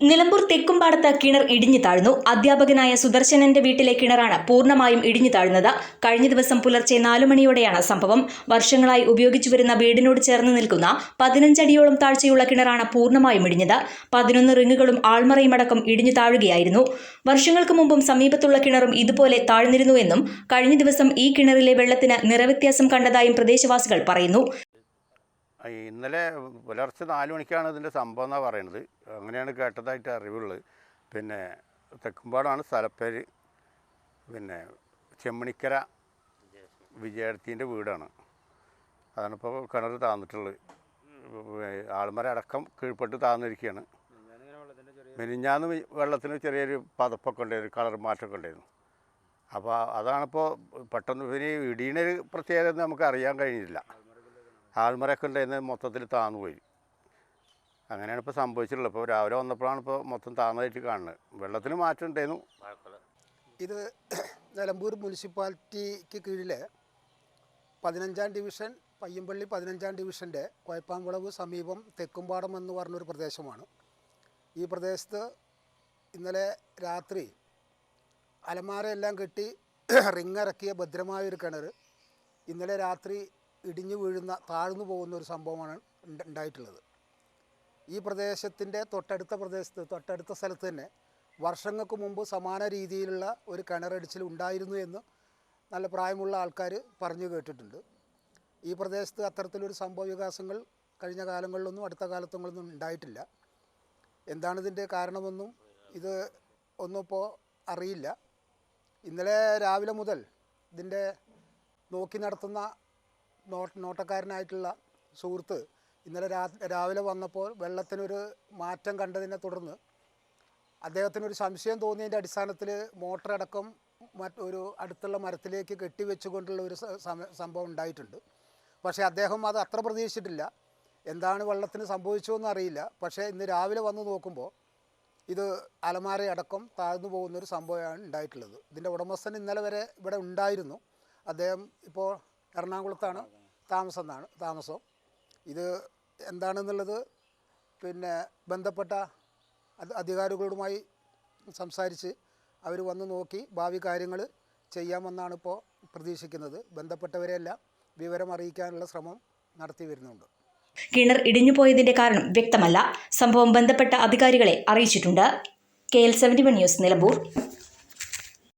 നിലമ്പൂർ തെക്കുംപാടത്ത് കിണർ ഇടിഞ്ഞു താഴ്ന്നു. അധ്യാപകനായ സുദർശനന്റെ വീട്ടിലെ കിണറാണ് പൂർണമായും ഇടിഞ്ഞു താഴ്ന്നത്. കഴിഞ്ഞ ദിവസം പുലർച്ചെ നാലു മണിയോടെയാണ് സംഭവം. വർഷങ്ങളായി ഉപയോഗിച്ചു വരുന്ന വീടിനോട് ചേർന്ന് നിൽക്കുന്ന പതിനഞ്ചടിയോളം താഴ്ചയുള്ള കിണറാണ് പൂർണമായും ഇടിഞ്ഞത്. പതിനൊന്ന് റിങ്ങുകളും ആൾമറയും അടക്കം ഇടിഞ്ഞു താഴുകയായിരുന്നു. വർഷങ്ങൾക്ക് മുമ്പും സമീപത്തുള്ള കിണറും ഇതുപോലെ താഴ്ന്നിരുന്നുവെന്നും കഴിഞ്ഞ ദിവസം ഈ കിണറിലെ വെള്ളത്തിന് നിറവ്യത്യാസം കണ്ടതായും പ്രദേശവാസികൾ പറയുന്നു. ഇന്നലെ പുലർച്ചെ നാല് മണിക്കാണ് ഇതിന്റെ സംഭവം എന്നാണ് പറയണത്. അങ്ങനെയാണ് കേട്ടതായിട്ട് അറിവുള്ളത്. പിന്നെ തെക്കുംപാടാണ് സ്ഥലപ്പേര്. പിന്നെ ചെമ്മണിക്കര വിജയത്തിന്റെ വീടാണ്. അതാണ് അതാണിപ്പോൾ കിണർ താന്നിട്ടുള്ളത്. ആൾമര അടക്കം കീഴ്പ്പെട്ട് താന്നിരിക്കുകയാണ്. മെനിഞ്ഞാന്ന് വെള്ളത്തിന് ചെറിയൊരു പതപ്പൊക്കെ ഉണ്ടായിരുന്നു കളർ മാറ്റമൊക്കെ ഉണ്ടായിരുന്നു. അപ്പോൾ അതാണിപ്പോൾ പെട്ടെന്ന് പിന്നെ ഇടീനൊരു പ്രത്യേകത നമുക്ക് അറിയാൻ കഴിഞ്ഞില്ല. ആൾമരൊക്കെ ഉണ്ടായിരുന്ന മൊത്തത്തിൽ താന്നു പോയി. അങ്ങനെയാണ് ഇപ്പോൾ സംഭവിച്ചിട്ടുള്ളത്. ഇപ്പോൾ രാവിലെ വന്നപ്പോഴാണ് ഇപ്പോൾ മൊത്തം താന്നതായിട്ട് കാണുന്നത്. വെള്ളത്തിന് മാറ്റം ഉണ്ടായിരുന്നു. ഇത് നിലമ്പൂർ മുനിസിപ്പാലിറ്റിക്ക് കീഴിലെ പതിനഞ്ചാം ഡിവിഷൻ പയ്യമ്പള്ളി പതിനഞ്ചാം ഡിവിഷന്റെ കോയപ്പാമ്പുളവ് സമീപം തെക്കുംപാടം എന്ന് പറഞ്ഞൊരു പ്രദേശമാണ്. ഈ പ്രദേശത്ത് ഇന്നലെ രാത്രി അലമാരയെല്ലാം കെട്ടി റിങ്ങിറക്കിയ ഭദ്രമായ ഒരു കിണർ ഇന്നലെ രാത്രി ഇടിഞ്ഞു വീഴുന്ന താഴ്ന്നു പോകുന്ന ഒരു സംഭവമാണ് ഉണ്ടായിട്ടുള്ളത് ഈ പ്രദേശത്തിന്റെ തൊട്ടടുത്ത പ്രദേശത്ത് തൊട്ടടുത്ത സ്ഥലത്ത് തന്നെ വർഷങ്ങൾക്ക് മുമ്പ് സമാന രീതിയിലുള്ള ഒരു കിണറടിച്ചിൽ ഉണ്ടായിരുന്നു എന്ന് നല്ല പ്രായമുള്ള ആൾക്കാർ പറഞ്ഞു കേട്ടിട്ടുണ്ട്. ഈ പ്രദേശത്ത് അത്തരത്തിലൊരു സംഭവ വികാസങ്ങൾ കഴിഞ്ഞ കാലങ്ങളിലൊന്നും അടുത്ത കാലത്തൊന്നും ഉണ്ടായിട്ടില്ല. എന്താണിതിന്റെ കാരണമൊന്നും ഇത് ഒന്നും ഇപ്പോൾ അറിയില്ല. ഇന്നലെ രാവിലെ മുതൽ ഇതിന്റെ നോക്കി നടത്തുന്ന നോട്ടക്കാരനായിട്ടുള്ള സുഹൃത്ത് ഇന്നലെ രാവിലെ വന്നപ്പോൾ വെള്ളത്തിനൊരു മാറ്റം കണ്ടതിനെ തുടർന്ന് അദ്ദേഹത്തിനൊരു സംശയം തോന്നിയതിന്റെ അടിസ്ഥാനത്തിൽ മോട്ടറടക്കം മറ്റൊരു അടുത്തുള്ള മരത്തിലേക്ക് കെട്ടിവെച്ചുകൊണ്ടുള്ള ഒരു സംഭവം ഉണ്ടായിട്ടുണ്ട്. പക്ഷേ അദ്ദേഹം അത് അത്ര പ്രതീക്ഷിച്ചിട്ടില്ല. എന്താണ് വെള്ളത്തിന് സംഭവിച്ചതെന്ന് അറിയില്ല. പക്ഷേ ഇന്ന് രാവിലെ വന്ന് നോക്കുമ്പോൾ ഇത് അലമാരയടക്കം താഴ്ന്നു പോകുന്നൊരു സംഭവമാണ് ഉണ്ടായിട്ടുള്ളത്. ഇതിന്റെ ഉടമസ്ഥൻ ഇന്നലെ വരെ ഇവിടെ ഉണ്ടായിരുന്നു. അദ്ദേഹം ഇപ്പോൾ എറണാകുളത്താണ്. താമസം എന്നാണ് താമസം. ഇത് എന്താണെന്നുള്ളത് പിന്നെ ബന്ധപ്പെട്ട അധ- അധികാരികളുമായി സംസാരിച്ച് അവർ വന്ന് നോക്കി ഭാവി കാര്യങ്ങൾ ചെയ്യാമെന്നാണ് ഇപ്പോൾ പ്രതീക്ഷിക്കുന്നത്. ബന്ധപ്പെട്ടവരെയെല്ലാം വിവരം അറിയിക്കാനുള്ള ശ്രമം നടത്തി വരുന്നുണ്ട്. കിണർ ഇടിഞ്ഞു പോയതിന്റെ കാരണം വ്യക്തമല്ല. സംഭവം ബന്ധപ്പെട്ട അധികാരികളെ അറിയിച്ചിട്ടുണ്ട്. K L seventy one news Nilambur.